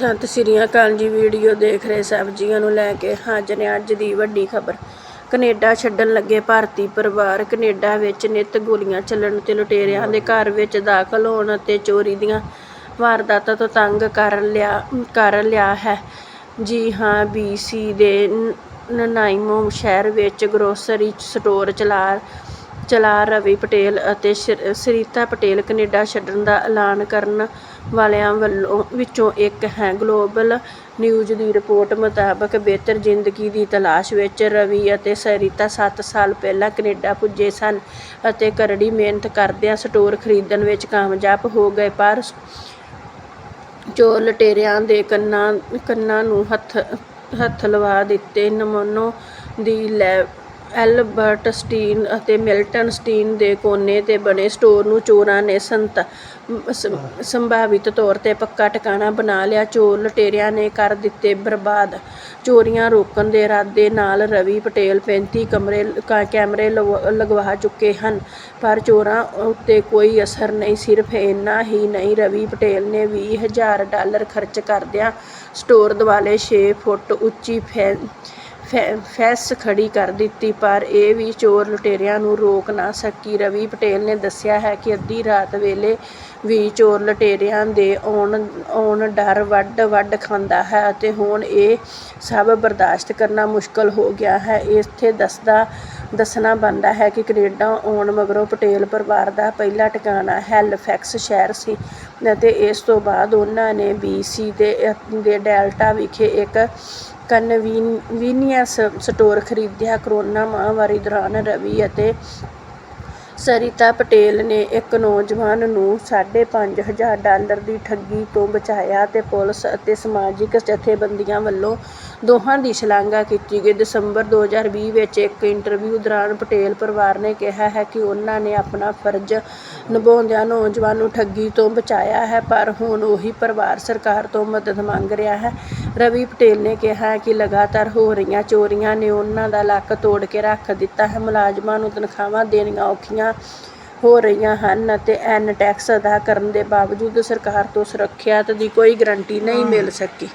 ਸਤਿ ਸ੍ਰੀ ਅਕਾਲ ਜੀ ਵੀਡੀਓ ਦੇਖ ਰਹੇ ਸਬਜ਼ੀਆਂ ਨੂੰ ਲੈ ਕੇ ਹਾਜ਼ਰ ਹਾਂ ਅੱਜ ਦੀ ਵੱਡੀ ਖਬਰ। ਕੈਨੇਡਾ ਛੱਡਣ ਲੱਗੇ ਭਾਰਤੀ ਪਰਿਵਾਰ ਕੈਨੇਡਾ ਵਿੱਚ ਨਿੱਤ ਗੋਲੀਆਂ ਚੱਲਣ ਤੇ ਲੁਟੇਰਿਆਂ ਦੇ ਘਰ ਵਿੱਚ ਦਾਖਲ ਹੋਣ ਅਤੇ ਚੋਰੀ ਦੀਆਂ ਵਾਰਦਾਤਾਂ ਤੋਂ ਤੰਗ ਕਰ ਲਿਆ ਕਰ ਲਿਆ ਹੈ। ਜੀ ਹਾਂ ਬੀਸੀ ਦੇ ਨ- ਨਨਾਈਮੋ ਸ਼ਹਿਰ ਵਿੱਚ ਗਰੋਸਰੀ ਸਟੋਰ ਚਲਾ ਚਲਾ ਰਵੀ ਪਟੇਲ ਅਤੇ ਸਰੀਤਾ ਪਟੇਲ ਕੈਨੇਡਾ ਛੱਡਣ ਦਾ ਐਲਾਨ ਕਰਨ ਵਾਲਿਆਂ ਵੱਲੋਂ ਵਿੱਚੋਂ ਇੱਕ ਹੈ। ਗਲੋਬਲ ਨਿਊਜ਼ ਦੀ ਰਿਪੋਰਟ ਮੁਤਾਬਕ ਬਿਹਤਰ ਜ਼ਿੰਦਗੀ ਦੀ ਤਲਾਸ਼ ਵਿੱਚ ਰਵੀ ਅਤੇ ਸਰੀਤਾ 7 ਸਾਲ ਪਹਿਲਾਂ ਕੈਨੇਡਾ ਪੁੱਜੇ ਸਨ ਅਤੇ ਕਰੜੀ ਮਿਹਨਤ ਕਰਦਿਆਂ ਸਟੋਰ ਖਰੀਦਣ ਵਿੱਚ ਕਾਮਯਾਬ ਹੋ ਗਏ, ਪਰ ਚੋਰ ਲਟੇਰਿਆਂ ਦੇ ਕੰਨਾਂ ਕੰਨਾਂ ਨੂੰ ਹੱਥ ਹੱਥ ਲਵਾ ਦਿੱਤੇ, ਨਮੋਨੋ ਦੀ ਲੈ ਐਲਬਰਟ ਸਟੀਨ ਅਤੇ ਮਿਲਟਨ ਸਟੀਨ ਦੇ ਕੋਨੇ ਤੇ ਬਣੇ ਸਟੋਰ ਨੂੰ ਚੋਰਾਂ ਨੇ ਸੰਤ ਸੰਭਾਵਿਤ ਤੌਰ ਤੇ ਪੱਕਾ ਟਿਕਾਣਾ ਬਣਾ ਲਿਆ। ਚੋਰ ਲੁਟੇਰਿਆਂ ਨੇ ਕਰ ਦਿੱਤੇ ਬਰਬਾਦ। ਚੋਰੀਆਂ ਰੋਕਣ ਦੇ ਇਰਾਦੇ ਨਾਲ ਰਵੀ ਪਟੇਲ 35 ਕਮਰੇ ਕਾ- ਕੈਮਰੇ ਲਗਵਾ ਲਗਵਾ ਚੁੱਕੇ ਹਨ, ਪਰ ਚੋਰਾਂ ਉੱਤੇ ਕੋਈ ਅਸਰ ਨਹੀਂ, ਸਿਰਫ ਇੰਨਾ ਹੀ ਨਹੀਂ। ਰਵੀ ਪਟੇਲ ਨੇ 20000 ਡਾਲਰ ਖਰਚ ਕਰਦਿਆਂ ਸਟੋਰ ਦੁਆਲੇ 6 ਫੁੱਟ ਉੱਚੀ ਫੈ, ਫੈਸ ਫੈਂਸ ਖੜੀ ਕਰ ਦਿੱਤੀ, ਪਰ ਇਹ ਵੀ ਚੋਰ ਲੁਟੇਰਿਆਂ ਨੂੰ ਰੋਕ ਨਾ ਸਕੀ। ਰਵੀ ਪਟੇਲ ਨੇ ਦੱਸਿਆ ਹੈ ਕਿ ਅੱਧੀ ਰਾਤ ਵੇਲੇ ਵੀ ਚੋਰ ਲੁਟੇਰਿਆਂ ਦੇ ਆਉਣ ਆਉਣ ਡਰ ਵੱਡ ਵੱਡ ਖਾਂਦਾ ਹੈ ਅਤੇ ਹੁਣ ਇਹ ਸਭ ਬਰਦਾਸ਼ਤ ਕਰਨਾ ਮੁਸ਼ਕਲ ਹੋ ਗਿਆ ਹੈ। ਇੱਥੇ ਦੱਸਦਾ, ਦੱਸਣਾ ਬਣਦਾ ਹੈ ਕਿ ਕੈਨੇਡਾ ਆਉਣ ਮਗਰੋਂ ਪਟੇਲ ਪਰਿਵਾਰ ਦਾ ਪਹਿਲਾ ਟਿਕਾਣਾ ਹੈਲਫੈਕਸ ਸ਼ਹਿਰ ਸੀ। ਅਤੇ ਇਸ ਤੋਂ ਬਾਅਦ ਉਹਨਾਂ ਨੇ ਬੀਸੀ ਦੇ ਦੇ ਡੈਲਟਾ ਵਿਖੇ ਇੱਕ ਕਨਵੀਨੀਅੰਸ ਸਟੋਰ ਖਰੀਦਿਆ। ਕਰੋਨਾ ਮਹਾਂਮਾਰੀ ਦੌਰਾਨ ਰਵੀ ਅਤੇ ਸਰਿਤਾ ਪਟੇਲ ਨੇ ਇੱਕ ਨੌਜਵਾਨ ਨੂੰ 5.5000 ਡਾਲਰ ਦੀ ਠੱਗੀ ਤੋਂ ਬਚਾਇਆ ਅਤੇ ਪੁਲਿਸ ਅਤੇ ਸਮਾਜਿਕ ਜਥੇਬੰਦੀਆਂ ਵੱਲੋਂ ਦੋਹਾਂ ਦੀ ਸ਼ਲਾਘਾ ਕੀਤੀ ਗਈ। ਦਸੰਬਰ 2020 ਵਿੱਚ ਇੱਕ ਇੰਟਰਵਿਊ ਦੌਰਾਨ ਪਟੇਲ ਪਰਿਵਾਰ ਨੇ ਕਿਹਾ ਹੈ ਕਿ ਉਹਨਾਂ ਨੇ ਆਪਣਾ ਫਰਜ਼ ਨਿਭਾਉਂਦਿਆਂ ਨੌਜਵਾਨ ਨੂੰ ਠੱਗੀ ਤੋਂ ਬਚਾਇਆ ਹੈ, ਪਰ ਹੁਣ ਉਹੀ ਪਰਿਵਾਰ ਸਰਕਾਰ ਤੋਂ ਮਦਦ ਮੰਗ ਰਿਹਾ ਹੈ। ਰਵੀ ਪਟੇਲ ਨੇ ਕਿਹਾ ਕਿ ਲਗਾਤਾਰ ਹੋ ਰਹੀਆਂ ਚੋਰੀਆਂ ਨੇ ਉਹਨਾਂ ਦਾ ਲੱਕ ਤੋੜ ਕੇ ਰੱਖ ਦਿੱਤਾ ਹੈ। ਮੁਲਾਜ਼ਮਾਂ ਨੂੰ ਤਨਖਾਹਾਂ ਦੇਣੀਆਂ ਔਖੀਆਂ ਹੋ ਰਹੀਆਂ ਹਨ ਅਤੇ ਐਨ ਟੈਕਸ ਅਦਾ ਕਰਨ ਦੇ ਬਾਵਜੂਦ ਸਰਕਾਰ ਤੋਂ ਸੁਰੱਖਿਆ ਦੀ ਕੋਈ ਗਰੰਟੀ ਨਹੀਂ ਮਿਲ ਸਕੀ।